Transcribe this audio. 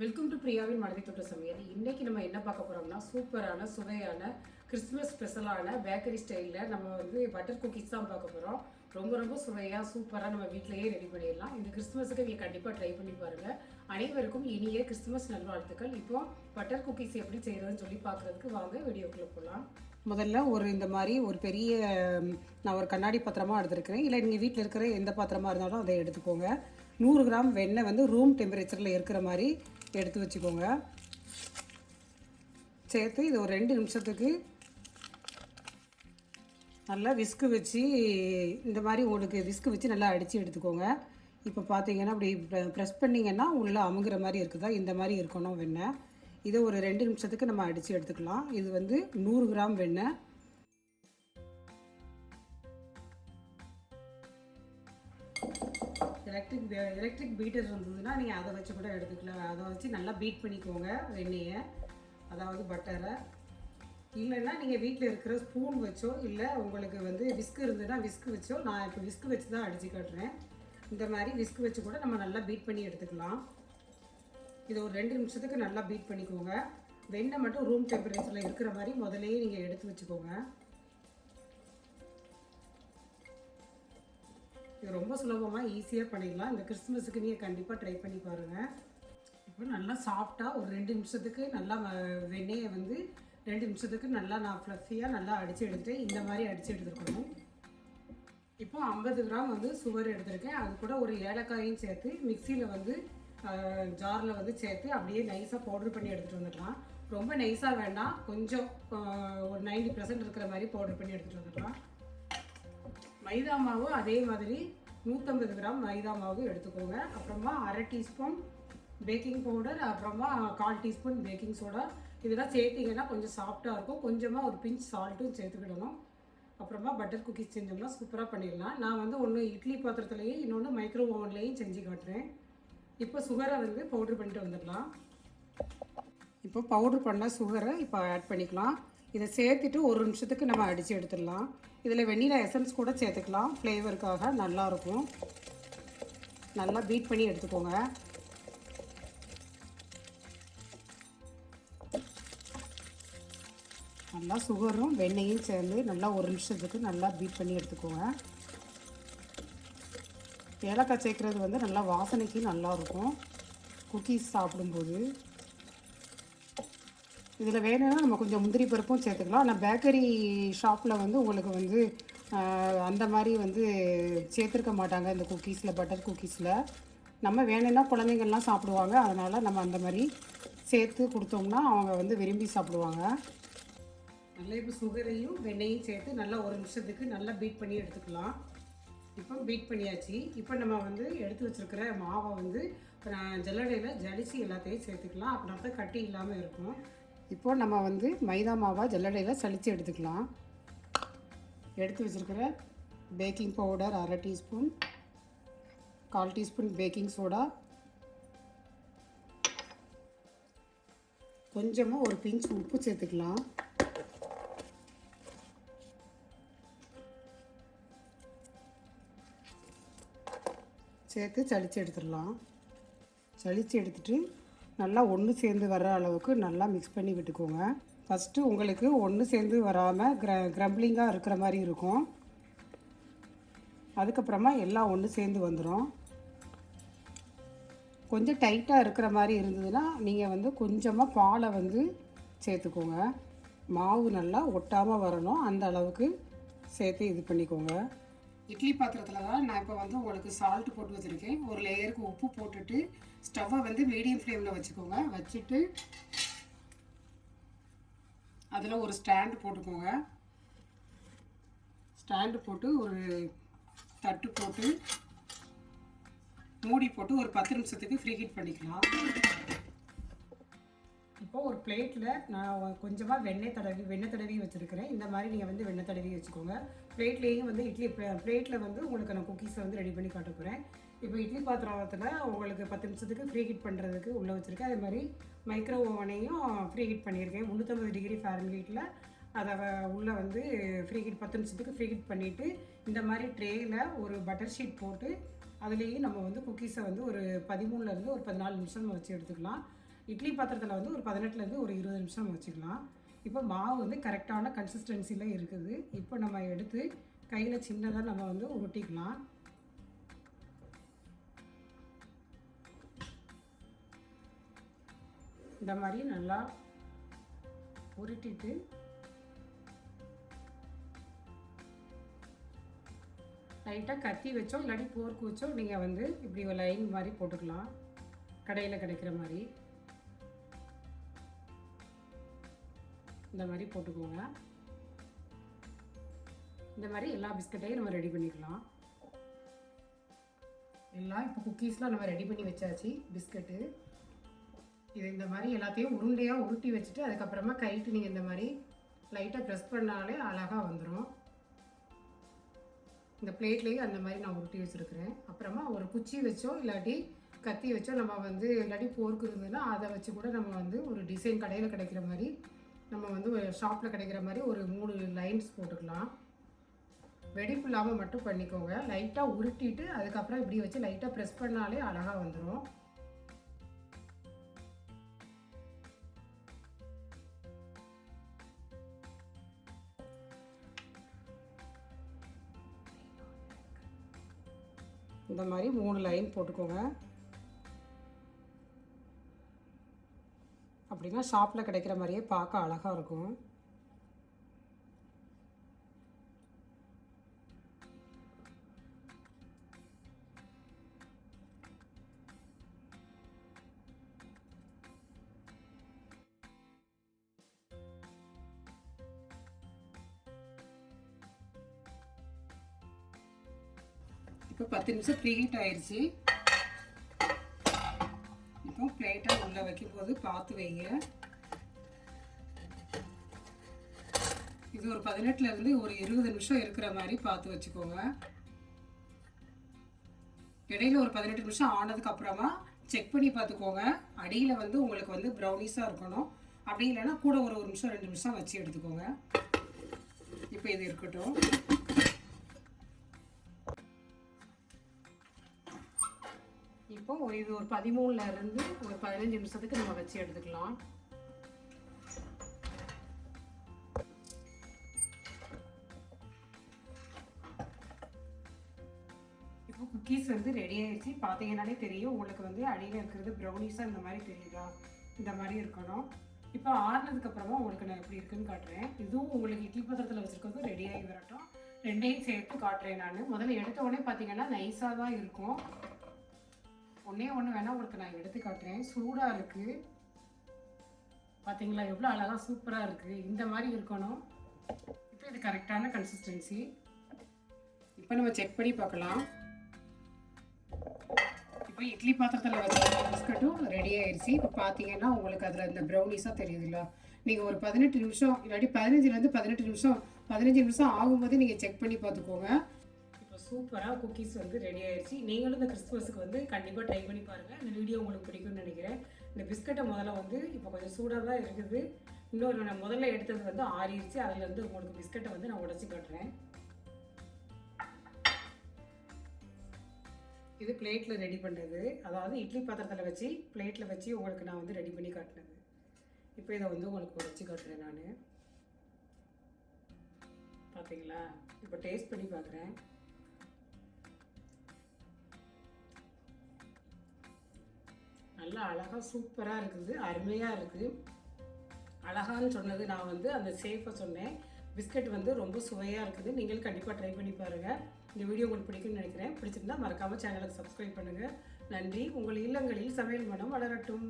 Welcome to பிரியாவின் மனதை தொட்ட சமையல் இன்னைக்கு நம்ம என்ன பார்க்க போறோம்னா சூப்பரான சுவையான கிறிஸ்துமஸ் ஸ்பெஷலான பேக்கரி ஸ்டைலில் நம்ம வந்து பட்டர் குக்கீஸ் தான் பார்க்க போகிறோம் ரொம்ப ரொம்ப சுவையாக சூப்பராக நம்ம வீட்டிலையே ரெடி பண்ணிடலாம். இந்த கிறிஸ்துமஸுக்கு நீங்கள் கண்டிப்பாக ட்ரை பண்ணி பாருங்கள் அனைவருக்கும் இனிய கிறிஸ்துமஸ் நல்வாழ்த்துக்கள். இப்போ பட்டர் குக்கீஸ் எப்படி செய்கிறதுன்னு சொல்லி பார்க்குறதுக்கு வாங்க வீடியோக்குள்ளே போகலாம் முதல்ல ஒரு இந்த மாதிரி ஒரு பெரிய நான் ஒரு கண்ணாடி பாத்திரமாக எடுத்துருக்கிறேன். இல்லை நீங்கள் வீட்டில் இருக்கிற எந்த பாத்திரமாக இருந்தாலும் அதை எடுத்துக்கோங்க. நூறு கிராம் வெண்ணெய் வந்து ரூம் டெம்பரேச்சரில் இருக்கிற மாதிரி எடுத்து வச்சுக்கோங்க. சேர்த்து இது ஒரு ரெண்டு நிமிஷத்துக்கு நல்லா விஸ்கு வச்சு இந்த மாதிரி உங்களுக்கு விஸ்கு வச்சு நல்லா அடித்து எடுத்துக்கோங்க. இப்போ பார்த்தீங்கன்னா அப்படி ப்ரெஸ் பண்ணிங்கன்னா உள்ளே அமுகிற மாதிரி இருக்குதா? இந்த மாதிரி இருக்கணும் வெண்ணெய். இதை ஒரு ரெண்டு நிமிஷத்துக்கு நம்ம அடித்து எடுத்துக்கலாம். இது வந்து நூறு கிராம் வெண்ணெய். எலக்ட்ரிக் எலக்ட்ரிக் பீட்டர் இருந்ததுன்னா நீங்கள் அதை வச்சு கூட எடுத்துக்கலாம். அதை வச்சு நல்லா பீட் பண்ணிக்கோங்க வெண்ணெயை. அதாவது பட்டரை இல்லைன்னா நீங்கள் வீட்டில் இருக்கிற ஸ்பூன் வச்சோ இல்லை உங்களுக்கு வந்து விஸ்க் இருந்ததுன்னா விஸ்க் வச்சோ நான் இப்போ விஸ்க் வச்சு தான் அடித்து காட்டுறேன். இந்த மாதிரி விஸ்க் வச்சு கூட நம்ம நல்லா பீட் பண்ணி எடுத்துக்கலாம். இது ஒரு ரெண்டு நிமிஷத்துக்கு நல்லா பீட் பண்ணிக்கோங்க. வெண்ணெய் மட்டும் ரூம் டெம்பரேச்சரில் இருக்கிற மாதிரி முதல்லயே நீங்கள் எடுத்து வச்சுக்கோங்க. இது ரொம்ப சுலபமாக ஈஸியாக பண்ணிடலாம். இந்த கிறிஸ்மஸுக்கு நீங்கள் கண்டிப்பாக ட்ரை பண்ணி பாருங்கள் இப்போ நல்லா சாஃப்டாக ஒரு ரெண்டு நிமிஷத்துக்கு நல்லா வ- வெண்ணெயை வந்து ரெண்டு நிமிஷத்துக்கு நல்லா நான் ஃப்ளஃபியாக நல்லா அடித்து எடுத்துகிட்டு இந்த மாதிரி அடித்து எடுத்துருக்கணும். இப்போ ஐம்பது கிராம் வந்து சுகர் எடுத்திருக்கேன். அது கூட ஒரு ஏலக்காயும் சேர்த்து மிக்சியில் வந்து ஜாரில் வந்து சேர்த்து அப்படியே நைஸாக பவுடர் பண்ணி எடுத்துகிட்டு வந்துடலாம். ரொம்ப நைஸாக வேண்டாம். கொஞ்சம் ஒரு 90% பர்சன்ட் இருக்கிற மாதிரி பவுடர் பண்ணி எடுத்துகிட்டு வந்துடலாம். மைதா மாவு அதே மாதிரி நூற்றம்பது கிராம் மைதா மாவு எடுத்துக்கோங்க. அப்புறமா அரை டீஸ்பூன் பேக்கிங் பவுடர் அப்புறமா கால் டீஸ்பூன் பேக்கிங் சோடா இதெல்லாம் சேர்த்திங்கன்னா கொஞ்சம் சாஃப்டாக இருக்கும். கொஞ்சமாக ஒரு பிஞ்ச் சால்ட்டும் சேர்த்துக்கிடணும். அப்புறமா பட்டர் குக்கீஸ் செஞ்சோம்னா சூப்பராக பண்ணிடலாம். நான் வந்து ஒன்று இட்லி பாத்திரத்துலேயும் இன்னொன்று மைக்ரோ ஓவன்லேயும் செஞ்சு காட்டுறேன். இப்போ சுகரை வந்து பவுட்ரு பண்ணிட்டு வந்துடலாம். இப்போ பவுட்ரு பண்ண சுகரை இப்போ ஆட் பண்ணிக்கலாம். இதை சேர்த்துட்டு ஒரு நிமிஷத்துக்கு நம்ம அடித்து எடுத்துடலாம். இதில் வெண்ணிலா எசன்ஸ் கூட சேர்த்துக்கலாம். ஃப்ளேவருக்காக நல்லாயிருக்கும். நல்லா பீட் பண்ணி எடுத்துக்கோங்க. நல்லா சுகரும் வெண்ணெயும் சேர்ந்து நல்லா ஒரு நிமிஷத்துக்கு நல்லா பீட் பண்ணி எடுத்துக்கோங்க. ஏலக்காய் சேர்க்குறது வந்து நல்லா வாசனைக்கு நல்லாயிருக்கும். குக்கீஸ் சாப்பிடும்போது. இதில் வேணும்னா நம்ம கொஞ்சம் முந்திரி பருப்பும் சேர்த்துக்கலாம். ஆனால் பேக்கரி ஷாப்பில் வந்து உங்களுக்கு வந்து அந்த மாதிரி வந்து சேர்த்துருக்க மாட்டாங்க இந்த குக்கீஸில் பட்டர் குக்கீஸில் நம்ம வேணும்னா குழந்தைங்கள்லாம் சாப்பிடுவாங்க. அதனால் நம்ம அந்த மாதிரி சேர்த்து கொடுத்தோம்னா அவங்க வந்து விரும்பி சாப்பிடுவாங்க. நல்லா இப்போ சுகரையும் வெண்ணெயும் சேர்த்து நல்லா ஒரு நிமிஷத்துக்கு நல்லா பீட் பண்ணி எடுத்துக்கலாம். இப்போ பீட் பண்ணியாச்சு. இப்போ நம்ம வந்து எடுத்து வச்சிருக்கிற மாவை வந்து ஜல்லடையில் ஜலிச்சு எல்லாத்தையும் சேர்த்துக்கலாம். அப்படின்னா தான் கட்டி இல்லாமல் இருக்கும். இப்போ நம்ம வந்து மைதா மாவை ஜல்லடையில் சளிச்சு எடுத்துக்கலாம். எடுத்து வச்சிருக்கிற பேக்கிங் பவுடர் அரை டீஸ்பூன் கால் டீஸ்பூன் பேக்கிங் சோடா. கொஞ்சமாக ஒரு பிஞ்ச் உப்பு சேர்த்துக்கலாம். சேர்த்து சளிச்சு எடுத்துடலாம். சளிச்சு எடுத்துகிட்டு நல்லா ஒன்று சேர்ந்து வர அளவுக்கு நல்லா மிக்ஸ் பண்ணி விட்டுக்கோங்க. ஃபஸ்ட்டு உங்களுக்கு ஒன்று சேர்ந்து வராமல் கிர கிரம்பிளிங்காக இருக்கிற மாதிரி இருக்கும். அதுக்கப்புறமா எல்லாம் ஒன்று சேர்ந்து வந்துடும் கொஞ்சம் டைட்டாக இருக்கிற மாதிரி இருந்ததுன்னா நீங்கள் வந்து கொஞ்சமாக பாலை வந்து சேர்த்துக்கோங்க. மாவு நல்லா ஒட்டாமல் வரணும். அந்த அளவுக்கு சேர்த்து இது பண்ணிக்கோங்க. இட்லி பாத்திரத்தில் தான் நான் இப்போ வந்து உங்களுக்கு சால்ட் போட்டு வச்சுருக்கேன். ஒரு லேயருக்கு உப்பு போட்டுட்டு ஸ்டவ்வை வந்து மீடியம் ஃப்ளேமில் வச்சுக்கோங்க. வச்சுட்டு அதில் ஒரு ஸ்டாண்டு போட்டுக்கோங்க. ஸ்டாண்டு போட்டு ஒரு தட்டு போட்டு மூடி போட்டு ஒரு பத்து நிமிஷத்துக்கு ஃப்ரீ ஹீட் பண்ணிக்கலாம். இப்போ ஒரு பிளேட்டில் நான் கொஞ்சமாக வெண்ணெய் தடவி வெண்ணெய் தடவி வச்சுருக்கிறேன். இந்த மாதிரி நீங்கள் வந்து வெண்ணெய் தடவி வச்சுக்கோங்க. பிளேட்லேயும் வந்து இட்லி பிளேட்டில் வந்து உங்களுக்கு நான் குக்கீஸை வந்து ரெடி பண்ணி காட்ட போகிறேன் இப்போ இட்லி பாத்திரத்தில் உங்களுக்கு பத்து நிமிஷத்துக்கு ஃப்ரீ ஹீட் பண்ணுறதுக்கு உள்ளே வச்சுருக்கேன். அதே மாதிரி மைக்ரோ ஓவனையும் ஃப்ரீ ஹீட் பண்ணியிருக்கேன். முந்நூற்றம்பது டிகிரி ஃபேரன்ஹீட்டில் அதை உள்ளே வந்து ஃப்ரீ ஹீட் பத்து நிமிஷத்துக்கு ஃப்ரீ ஹீட் பண்ணிவிட்டு இந்த மாதிரி ட்ரேயில் ஒரு பட்டர் ஷீட் போட்டு அதுலேயும் நம்ம வந்து குக்கீஸை வந்து ஒரு பதிமூணுலேருந்து ஒரு பதினாலு நிமிஷம் வச்சு எடுத்துக்கலாம். இட்லி பாத்திரத்தில் வந்து ஒரு பதினெட்டுலேருந்து ஒரு இருபது நிமிஷம் நம்ம வச்சுக்கலாம். இப்போ மாவு வந்து கரெக்டான கன்சிஸ்டன்சியில் இருக்குது. இப்போ நம்ம எடுத்து கையில் சின்னதாக நம்ம வந்து உருட்டிக்கலாம். இந்த மாதிரி நல்லா உருட்டிட்டு லைட்டாக கத்தி வச்சோ இல்லாட்டி போர்க்கு வச்சோ நீங்கள் வந்து இப்படி ஒரு லைன் மாதிரி போட்டுக்கலாம். கடையில் கிடைக்கிற மாதிரி. இந்த மாதிரி போட்டுக்கோங்க. இந்த மாதிரி எல்லா பிஸ்கட்டையும் நம்ம ரெடி பண்ணிக்கலாம். எல்லாம் இப்போ குக்கீஸ்லாம் நம்ம ரெடி பண்ணி வச்சாச்சு பிஸ்கட்டு. இது இந்த மாதிரி எல்லாத்தையும் உருண்டையாக உருட்டி வச்சுட்டு அதுக்கப்புறமா கைட்டு நீங்கள் இந்த மாதிரி லைட்டாக ப்ரெஸ் பண்ணாலே அழகாக வந்துடும் இந்த பிளேட்லேயும் அந்த மாதிரி நான் உருட்டி வச்சுருக்கிறேன். அப்புறமா ஒரு குச்சி வச்சோ இல்லாட்டி கத்தி வச்சோ நம்ம வந்து இல்லாட்டி போர்க்கு இருந்ததுன்னா அதை வச்சு கூட நம்ம வந்து ஒரு டிசைன் கடையில் கிடைக்கிற மாதிரி நம்ம வந்து ஒரு ஷாப்பில் கிடைக்கிற மாதிரி ஒரு மூணு லைன்ஸ் போட்டுக்கலாம். வெடிப்பு இல்லாமல் மட்டும் பண்ணிக்கோங்க. லைட்டாக உருட்டிட்டு அதுக்கப்புறம் இப்படி வச்சு லைட்டாக ப்ரெஸ் பண்ணாலே அழகாக வந்துடும் இந்த மாதிரி மூணு லைன் போட்டுக்கோங்க. அப்படின்னா ஷாப்பில் கிடைக்கிற மாதிரியே பார்க்க அழகாக இருக்கும். இப்போ பத்து நிமிஷம் ப்ரீஹீட் ஆயிடுச்சு இப்போ உள்ளே வைக்கும்போது பார்த்து வைங்க. இது ஒரு பதினெட்டுலேருந்து ஒரு இருபது நிமிஷம் இருக்கிற மாதிரி பார்த்து வச்சுக்கோங்க. இடையில ஒரு பதினெட்டு நிமிஷம் ஆனதுக்கு அப்புறமா செக் பண்ணி பார்த்துக்கோங்க. அடியில் வந்து உங்களுக்கு வந்து ப்ரௌனிஸாக இருக்கணும். அப்படி இல்லைன்னா கூட ஒரு ஒரு நிமிஷம் ரெண்டு நிமிஷம் வச்சு எடுத்துக்கோங்க. இப்போ இது இருக்கட்டும். இப்போ ஒரு இது ஒரு பதிமூணுல இருந்து ஒரு பதினஞ்சு நிமிஷத்துக்கு நம்ம வச்சு எடுத்துக்கலாம். இப்போ குக்கீஸ் வந்து ரெடி ஆயிடுச்சு பார்த்தீங்கன்னாலே தெரியும். உங்களுக்கு வந்து அடியில் இருக்கிறது ப்ரௌனிஸாக இந்த மாதிரி தெரியுதா? இந்த மாதிரி இருக்கணும். இப்போ ஆறுனதுக்கு அப்புறமா உங்களுக்கு நான் எப்படி இருக்குன்னு காட்டுறேன். இதுவும் உங்களுக்கு இட்லி பாத்திரத்தில் வச்சுருக்கிறது ரெடியாகி வரட்டும். ரெண்டையும் சேர்த்து காட்டுறேன் நான். முதல்ல எடுத்த உடனே பார்த்தீங்கன்னா நைஸாக தான் இருக்கும். ஒன்றே ஒன்று வேணால் உங்களுக்கு நான் எடுத்து காட்டுறேன். சூடாக இருக்குது பார்த்தீங்களா எவ்வளோ அழகாக சூப்பராக இருக்குது இந்த மாதிரி இருக்கணும். இப்போ இது கரெக்டான கன்சிஸ்டன்சி இப்போ நம்ம செக் பண்ணி பார்க்கலாம். இப்போ இட்லி பாத்திரத்தில் வச்ச பிஸ்கட்டும் ரெடி ஆயிடுச்சு இப்போ பார்த்தீங்கன்னா உங்களுக்கு அதில் இந்த ப்ரௌனிஸாக தெரியுதுல்ல. நீங்கள் ஒரு பதினெட்டு நிமிஷம் இல்லாட்டி பதினஞ்சுலேருந்து பதினெட்டு நிமிஷம் பதினஞ்சு நிமிஷம் ஆகும்போது நீங்கள் செக் பண்ணி பார்த்துக்கோங்க. சூப்பராக குக்கீஸ் வந்து ரெடி ஆயிடுச்சு நீங்களும் இந்த கிறிஸ்துமஸுக்கு வந்து கண்டிப்பாக ட்ரை பண்ணி பாருங்கள் இந்த வீடியோ உங்களுக்கு பிடிக்கும்னு நினைக்கிறேன். இந்த பிஸ்கட்டை முதல்ல வந்து இப்போ கொஞ்சம் சூடாக தான் இருக்குது. இன்னொரு நான் முதல்ல எடுத்தது வந்து ஆறிடுச்சு அதில் வந்து உங்களுக்கு பிஸ்கட்டை வந்து நான் உடச்சி காட்டுறேன். இது பிளேட்டில் ரெடி பண்ணுறது அதாவது இட்லி பாத்திரத்தில் வச்சு பிளேட்டில் வச்சு உங்களுக்கு நான் வந்து ரெடி பண்ணி காட்டினது. இப்போ இதை வந்து உங்களுக்கு உடச்சி காட்டுறேன் நான். பார்த்தீங்களா இப்போ டேஸ்ட் பண்ணி பார்க்குறேன் நல்லா அழகாக சூப்பராக இருக்குது அருமையாக இருக்குது. அழகான்னு சொன்னது நான் வந்து அந்த சேஃபை சொன்னேன். பிஸ்கட் வந்து ரொம்ப சுவையாக இருக்குது. நீங்களும் கண்டிப்பாக ட்ரை பண்ணி பாருங்கள் இந்த வீடியோ உங்களுக்கு பிடிக்கும்னு நினைக்கிறேன். பிடிச்சிருந்தா மறக்காமல் சேனலுக்கு சப்ஸ்கிரைப் பண்ணுங்கள் நன்றி. உங்கள் இல்லங்களில் சமையல் மனம் வளரட்டும்.